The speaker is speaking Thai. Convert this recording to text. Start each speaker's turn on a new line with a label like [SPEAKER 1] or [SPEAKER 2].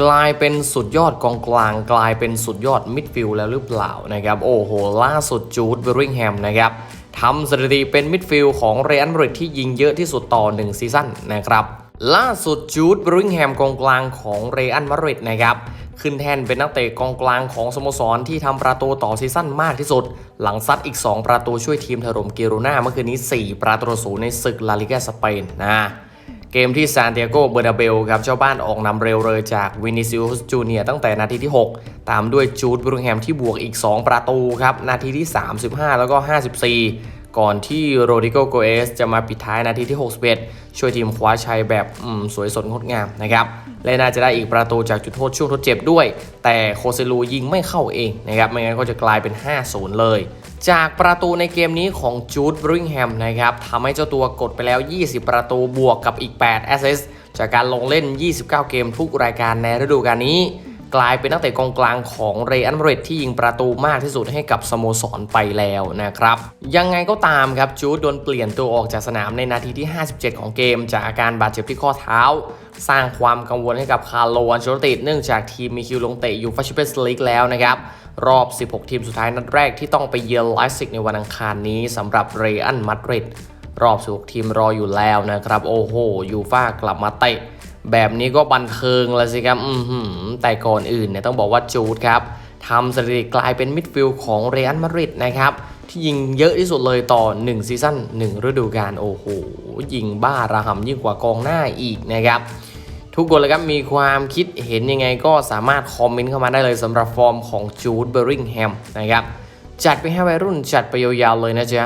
[SPEAKER 1] กลายเป็นสุดยอดกองกลาง กลายเป็นสุดยอดมิดฟิลด์แล้วหรือเปล่านะครับ โอ้โห ล่าสุดจูดเบริงแฮมนะครับทำสถิติเป็นมิดฟิลด์ของเรอัลมาดริดที่ยิงเยอะที่สุดต่อ 1 ซีซั่นนะครับ ล่าสุดจูดเบริงแฮมกองกลางของเรอัลมาดริดนะครับขึ้นแทนเป็นนักเตะกองกลางของสโมสรที่ทำประตูต่อซีซั่นมากที่สุด หลังซัดอีก 2 ประตูช่วยทีมถล่มกิโรนาเมื่อคืนนี้ 4 ประตูศูนย์ในศึกลาลิกาสเปนนะ เกมที่ซานติอาโกเบอร์นาเบลครับเจ้าบ้านออกนำเร็วเลยจากวินิซิอุสจูเนียตั้งแต่นาทีที่ 6 ตามด้วยจูดบรูแฮมที่บวกอีก 2 ประตูครับ นาทีที่ 35 แล้วก็ 54 ก่อนที่โรดิโกโกเอสจะมาปิดท้ายนาทีที่ 61 ช่วยทีมคว้าชัยแบบสวยสดงดงามนะครับ และน่าจะได้อีกประตูจากจุดโทษช่วงทดเจ็บด้วย แต่โคเซลูยิงไม่เข้าเองนะครับ ไม่งั้นก็จะกลายเป็น 5-0 เลย จากประตูในเกมนี้ของจูดบริงแฮมนะครับทำให้เจ้าตัวกดไปแล้ว 20 ประตูบวกกับอีก 8 แอสเซสจากการลงเล่น 29 เกมทุกรายการในฤดูกาลนี้ กลายเป็นนักเตะกองกลางของเรอัลมาดริดที่ยิงประตูมากที่สุดให้กับสโมสรไปแล้วนะครับ ยังไงก็ตามครับจูดโดนเปลี่ยนตัวออกจากสนามในนาทีที่ 57 ของเกม จากอาการบาดเจ็บที่ข้อเท้า สร้างความกังวลให้กับคาร์โลอันเชลติเนื่องจากทีมมีคิวลงเตะยูฟาชิเปสลีกแล้วนะครับรอบ 16 ทีมสุดท้ายนัดแรกที่ต้องไปเยือนไลฟ์ซิกในวันอังคารนี้สำหรับเรอัลมาดริดรอบ16ทีมรออยู่แล้วนะครับ โอ้โหยูฟ่ากลับมาเตะ แบบนี้ก็บันเทิงแล้วสิครับแต่ก่อนอื่นเนี่ยต้องบอกว่าจูดครับทำสถิติกลายเป็นมิดฟิลด์ของเรอัลมาดริดนะครับ ที่ยิงเยอะที่สุดเลยต่อ 1 ซีซั่น1 ฤดูกาลโอ้โห ยิงบ้าระห่ำยิ่งกว่ากองหน้าอีกนะครับทุกคนเลยครับมีความคิดเห็นยังไงก็สามารถคอมเมนต์เข้ามาได้เลยสำหรับฟอร์มของจูดเบอริงแฮมนะครับ จัดไปให้วัยรุ่นจัดไปยาวๆเลยนะจ๊ะ